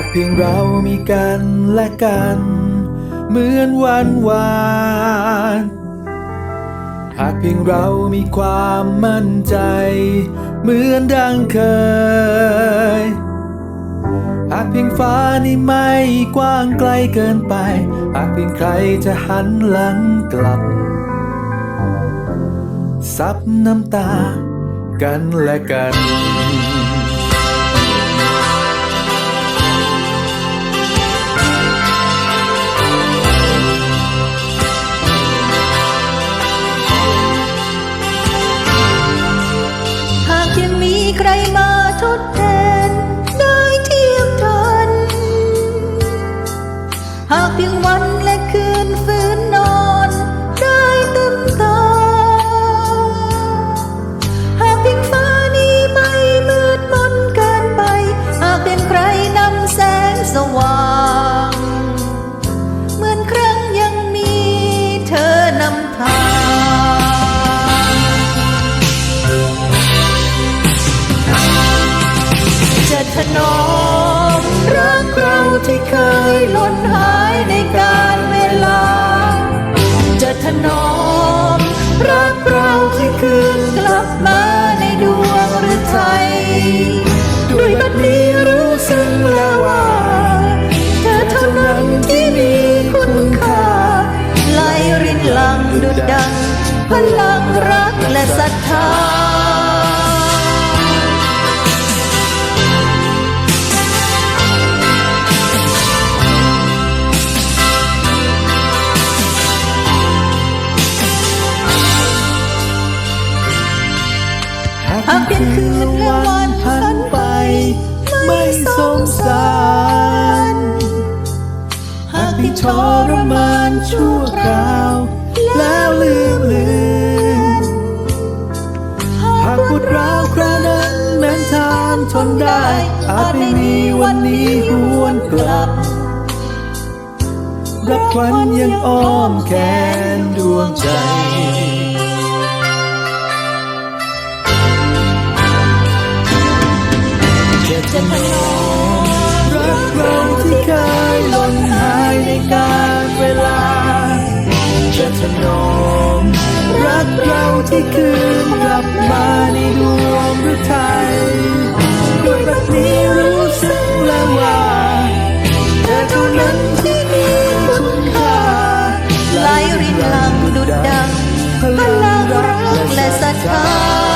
หากเพียงเรามีกันและกัน เหมือนวันวานหากเพียงเรามีความมั่นใจ เหมือนดังเคย หากเพียงฟ้านี้ไม่กว้างไกลเกินไป หากเพียงใครจะหันหลังกลับ ซับน้ำตากันและกัน ม ล่นหายในการเวลา จะถนอมรักเราที่คืนกลับมาในดวงฤทัยด้วยบัดนี้รู้สึกแล้วว่าเธอเท่านั้นที่มีคุณค่าไหลรินหลังดุดดังพลังรักและศรัทธา หากเป็นคืนและวันผ่านไป ไม่สงสารหากที่ทรมานชั่วคราว แล้วลืมเลือนหากปวดร้าวครานั้นแม้นทานทนได้ อาจไม่มีวันนี้หวนกลับรับควันยังอ้อมแขนดวงใจ จะถนอรักเราที่เคยหล่นหายในการเวลา จะถนอมรักเราที่คืนกลับมาในดวงฤทัยด้วยแบบนี้รู้สึกแล้วว่าเธอเท่านั้นที่มีคุณค่าไหลรินลังดุดดังพลังรักและศรัทธา